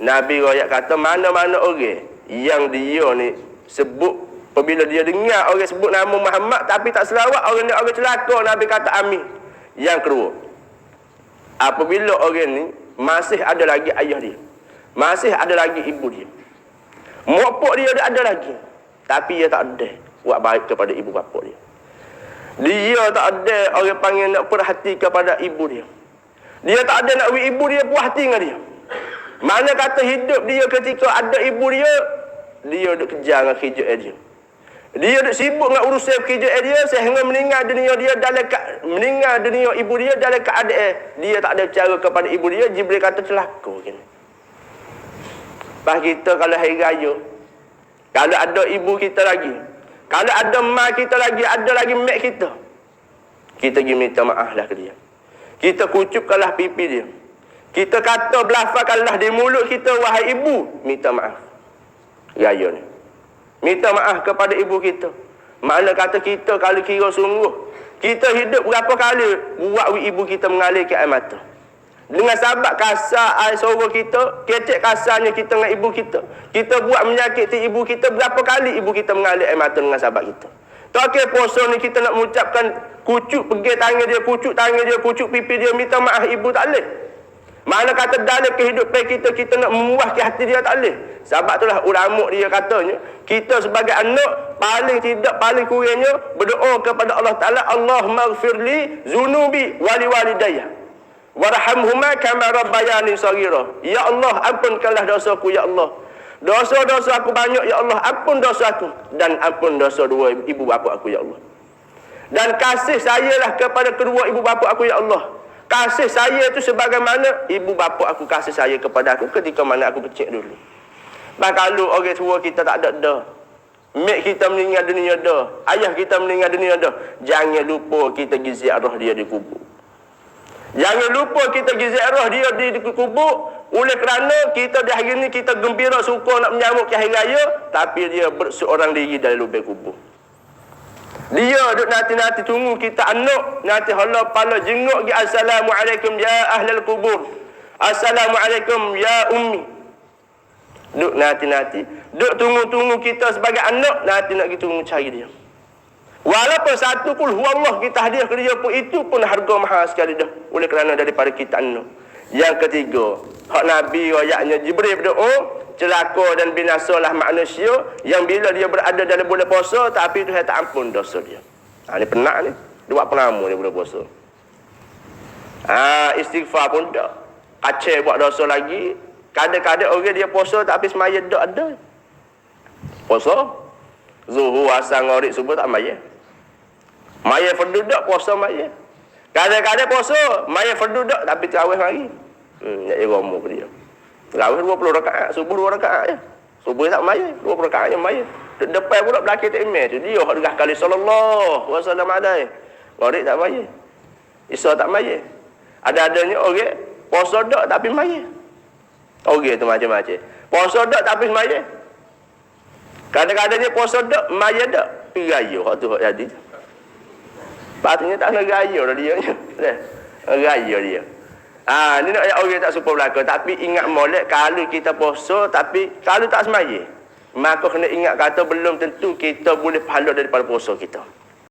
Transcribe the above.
Nabi royak kata mana-mana orang yang dia ni sebut apabila dia dengar orang sebut nama Muhammad tapi tak selawat orang ni orang celaka Nabi kata amin. Yang kedua, apabila orang ni masih ada lagi ayah dia. Masih ada lagi ibu dia. Mak pak dia ada lagi. Tapi dia tak ada buat baik kepada ibu bapa dia. Dia tak ada orang panggil nak perhati kepada ibu dia. Dia tak ada nak ibu dia puas hati dengan dia. Mana kata hidup dia ketika ada ibu dia, dia duk kejar dengan kerja dia. Dia duk sibuk dengan urusan kerja dia sehingga meninggal dunia dia dalam meninggal dunia ibu dia dalam keadaan dia tak ada cara kepada ibu dia, Jibril kata celaka gini. Pas kita kalau hari raya, kalau ada ibu kita lagi, kalau ada mak kita lagi, ada lagi mak kita, kita pergi minta maaf lah ke dia. Kita kucupkanlah pipi dia. Kita kata belafalkanlah di mulut kita wahai ibu, minta maaf. Raya ni. Minta maaf kepada ibu kita. Mana kata kita kalau kira sungguh, kita hidup berapa kali buat ibu kita mengalir ke air mata. Dengan sahabat kasar air suara kita, kecek kasarnya kita dengan ibu kita. Kita buat menyakiti ibu kita, berapa kali ibu kita mengalir air mata dengan sahabat kita. Tak kira puasa ni kita nak mengucapkan kucuk pergi tangan dia, kucuk tangan dia, kucuk pipi dia, minta maaf ibu tak boleh. Mana kata dalam kehidupan kita, kita nak memuaskan hati dia tak boleh. Sebab itulah ulama dia katanya, kita sebagai anak, paling tidak, paling kurangnya, berdoa kepada Allah Ta'ala, Allah maghfirli zunubi wali walidayah. Warhamhuma kama rabbayani saghira. Ya Allah, ampunkanlah dosaku ya Allah. Dosa-dosa aku banyak ya Allah, ampun dosa aku dan ampun dosa dua ibu bapa aku ya Allah. Dan kasih sayalah kepada kedua ibu bapa aku ya Allah. Kasih saya itu sebagaimana ibu bapa aku kasih saya kepada aku ketika mana aku kecil dulu. Bah kalau orang tua kita tak ada dah. Mek kita meninggal dunia dah. Ayah kita meninggal dunia dah. Jangan lupa kita pergi ziarah dia di kubur. Jangan lupa kita pergi ziarah dia di, kubur oleh kerana kita di hari ini kita gembira suka nak menyambut ke hari raya tapi dia berseorang diri dalam lubang kubur. Dia duk nanti-nanti tunggu kita anak nanti hala pala jenguk gi assalamualaikum ya ahlal kubur. Assalamualaikum ya ummi. Duk nanti-nanti. Duk tunggu-tunggu kita sebagai anak nanti nak kita tunggu cari dia. Walaupun satu pun Allah kita hadiah ke dia pun itu pun harga mahal sekali dah. Oleh kerana daripada kita anak. Yang ketiga, hak Nabi ayatnya Jibril berdoa, celaka dan binasalah manusia yang bila dia berada dalam bulan puasa tapi Tuhan tak ampun dosa dia. Ha ni penat ni. Dia buat pengamu ni bulan puasa. Ha istighfar pun tak. Kacau buat dosa lagi. Kadang-kadang orang dia puasa tapi semaya tak ada. Puasa. Zuhur, asar, ngorek, subuh tak maya. Maya tak puasa maya. Kadang-kadang puasa, maya tak tapi terawih lagi. Hmm, nak romo ke dia. Terawih 20 rakaat, subuh 2 rakaat je. Subuh tak maya, 20 rakaat je maya. Depan pula belakang tak tu. Dia hak degah kali sallallahu wasallam adai. Ngorek tak maya. Isa tak maya. Ada-adanya orang puasa tak tapi maya. Orang tu macam-macam. Puasa tak tapi maya. Kadang-kadang dia puasa tak, maya. Pergi raya hak tu hak jadi. Patutnya tak raya dah dia. Raya dia. Ah, ni nak orang tak suka belaka tapi ingat molek kalau kita puasa tapi kalau tak semaya maka kena ingat kata belum tentu kita boleh pahala daripada puasa kita.